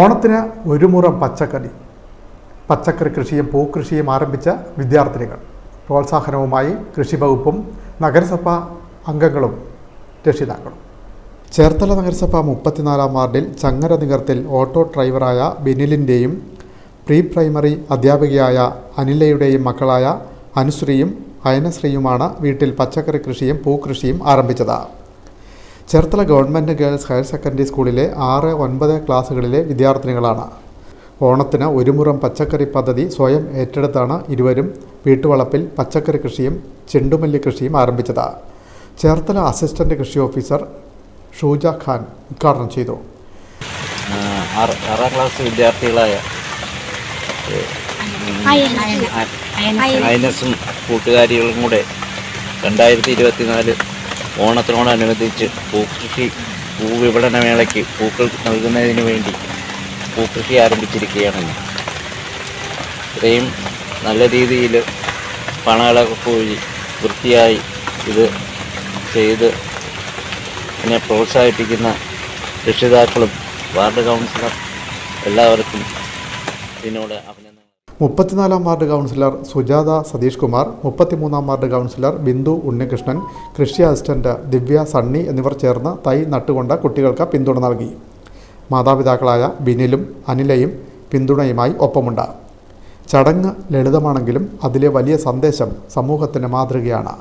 ഓണത്തിന് ഒരു മുറം പച്ചക്കറി പച്ചക്കറി കൃഷിയും പൂക്കൃഷിയും ആരംഭിച്ച വിദ്യാർത്ഥിനികൾ. പ്രോത്സാഹനവുമായി കൃഷി വകുപ്പും നഗരസഭ അംഗങ്ങളും രക്ഷിതാക്കളും. ചേർത്തല നഗരസഭ മുപ്പത്തിനാലാം വാർഡിൽ ചങ്ങര നികർത്തിൽ ഓട്ടോ ഡ്രൈവറായ ബിനിലിന്റെയും പ്രീ പ്രൈമറി അധ്യാപികയായ അനിലയുടെയും മക്കളായ അനുശ്രീയും അയനശ്രീയുമാണ് വീട്ടിൽ പച്ചക്കറി കൃഷിയും പൂക്കൃഷിയും ആരംഭിച്ചത്. Cherthala government girls higher secondary സ്കൂളിലെ ആറ് ഒൻപത് ക്ലാസ്സുകളിലെ വിദ്യാർത്ഥിനികളാണ്. ഓണത്തിന് ഒരു മുറം പച്ചക്കറി പദ്ധതി സ്വയം ഏറ്റെടുത്താണ് ഇരുവരും വീട്ടുവളപ്പിൽ പച്ചക്കറി കൃഷിയും ചെണ്ടുമല്ലി കൃഷിയും ആരംഭിച്ചത്. ചേർത്തല അസിസ്റ്റന്റ് കൃഷി ഓഫീസർ ഷൂജ ഖാൻ ഉദ്ഘാടനം ചെയ്തു. ആറാം ക്ലാസ് വിദ്യാർത്ഥികളായ അയനസും കൂട്ടുകാരികളും കൂടെ രണ്ടായിരത്തി ഇരുപത്തിനാല് ഓണത്തിനോടനുബന്ധിച്ച് പൂക്കൃഷി പൂവിപണന മേളയ്ക്ക് പൂക്കൾ നൽകുന്നതിന് വേണ്ടി പൂക്കൃഷി ആരംഭിച്ചിരിക്കുകയാണ്. ഇത്രയും നല്ല രീതിയിൽ പണകളൊക്കെ പോയി വൃത്തിയായി ഇത് ചെയ്ത് എന്നെ പ്രോത്സാഹിപ്പിക്കുന്ന രക്ഷിതാക്കളും വാർഡ് കൗൺസിലർ എല്ലാവർക്കും ഇതിനോട് അഭിനന്ദനങ്ങൾ. മുപ്പത്തിനാലാം വാർഡ് കൗൺസിലർ സുജാത സതീഷ് കുമാർ മുപ്പത്തിമൂന്നാം വാർഡ് കൗൺസിലർ ബിന്ദു ഉണ്ണികൃഷ്ണൻ കൃഷി അസിസ്റ്റന്റ് ദിവ്യ സണ്ണി എന്നിവർ ചേർന്ന് തൈ നട്ടുകൊണ്ട് കുട്ടികൾക്ക് പിന്തുണ നൽകി. മാതാപിതാക്കളായ ബിനിലും അനിലയും പിന്തുണയുമായി ഒപ്പമുണ്ട്. ചടങ്ങ് ലളിതമാണെങ്കിലും അതിലെ വലിയ സന്ദേശം സമൂഹത്തിന് മാതൃകയാണ്.